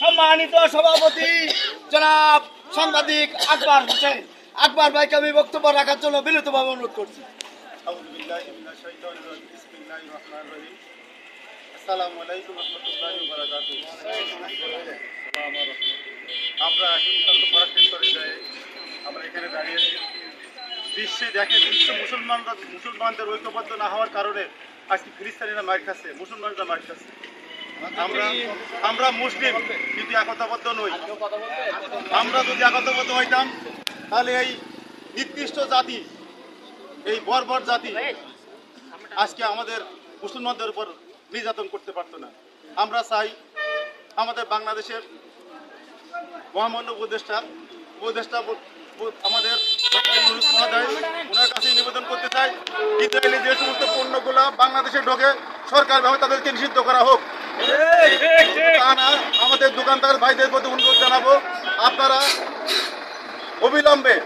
সম্মানিত সভাপতি, জনাব সাংবাদিক আকবর হোসেন। আকবর ভাইকে আমি বক্তব্য রাখার জন্য বিনীতভাবে অনুরোধ করছি। আমরা এখানে মুসলমানরা মুসলমানদের ঐক্যবদ্ধ না হওয়ার কারণে আজকে খ্রিস্টানিরা মার খাচ্ছে, মুসলমানরা মার খাচ্ছে। আমরা মুসলিম, কিন্তু একতাবদ্ধ নই। আমরা যদি একতাবদ্ধ হইতাম, তাহলে এই নির্দিষ্ট জাতি, এই বর্বর জাতি, আজকে আমাদের মুসলমানদের উপর নির্যাতন করতে পারতো না। আমরা চাই আমাদের বাংলাদেশের মহামান্য উপদেষ্টা উপদেষ্টা আমাদের মহোদয়, ওনার কাছে নিবেদন করতে চাই ইসরায়েলি যে সমস্ত পণ্যগুলো বাংলাদেশে ঢোকে সরকারভাবে তাদেরকে নিষিদ্ধ করা হোক। তা না আমাদের দোকানদার ভাইদের প্রতি অনুরোধ জানাব আপনারা অবিলম্বে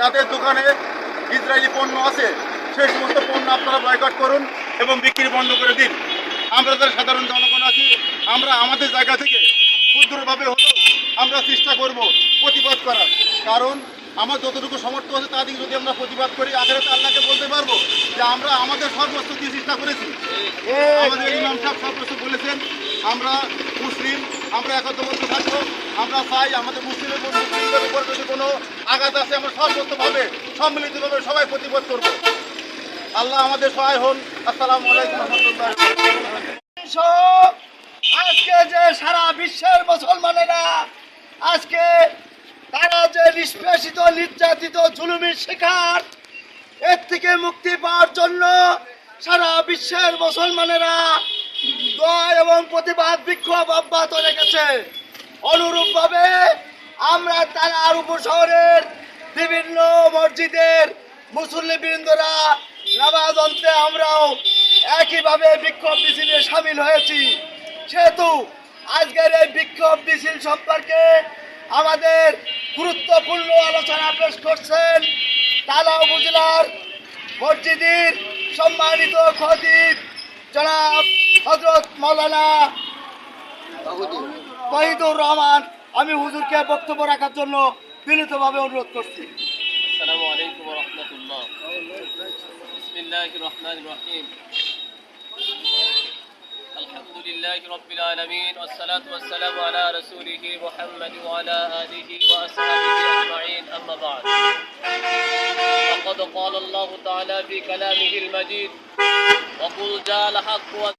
তাদের দোকানে ইসরায়েলি পণ্য আছে সেই সমস্ত পণ্য আপনারা বয়কট করুন এবং বিক্রি বন্ধ করে দিন। আমরা যারা সাধারণ জনগণ আছি আমরা আমাদের জায়গা থেকে ক্ষুদ্রভাবে হলেও আমরা চেষ্টা করব প্রতিবাদ করার। কারণ আমার যতটুকু সমর্থ আছে তা দিকে যদি আমরা প্রতিবাদ করি আখেরাতে আল্লাহকে বলতে পারব যে আমরা আমাদের সর্বস্ব দিয়ে চেষ্টা করেছি। আমাদের ইমাম সাহেব সর্বস্ব বলেছেন আমরা মুসলিম আমরা একত্রবদ্ধ থাকব আমরা চাই আমাদের মুসলিমের উপর মুসলিমদের উপর যদি কোনো আঘাত আছে আমরা সর্বত্রভাবে সম্মিলিতভাবে সবাই প্রতিবাদ করব। আল্লাহ আমাদের সহায় হন। আসসালামু আলাইকুম রহমতুল্লাহ। আজকে যে সারা বিশ্বের মুসলমানেরা আজকে তারা যে নিষ্পেষিত নির্যাতিত জুলুমের শিকার এর থেকে মুক্তি পাওয়ার জন্য সারা বিশ্বের মুসলমানেরা দোয়া এবং প্রতিবাদ বিক্ষোভ অব্যাহত রেখেছে। অনুরূপভাবে আমরা তারার উপশহরের বিভিন্ন মসজিদের মুসল্লিবৃন্দরা নামাজ অন্তে আমরাও একইভাবে বিক্ষোভ মিছিলে সামিল হয়েছি। সেহেতু আজকের এই বিক্ষোভ মিছিল সম্পর্কে আমাদের গুরুত্বপূর্ণ আলোচনা পেশ করছেন তালা উপজেলার মসজিদের সম্মানিত খতিব জনাব হজরত মৌলানা তহিদুর রহমান আমি হুজুরকে বক্তব্য রাখার জন্য বিনীতভাবে অনুরোধ করছি السلام عليكم ورحمة الله بسم الله الرحمن الرحيم الحمد لله رب العالمين والصلاة والسلام على رسوله محمد وعلى آله وأصحابه أجمعين أما بعد فقد قال الله تعالى في كلامه المجيد وقل جاء الحق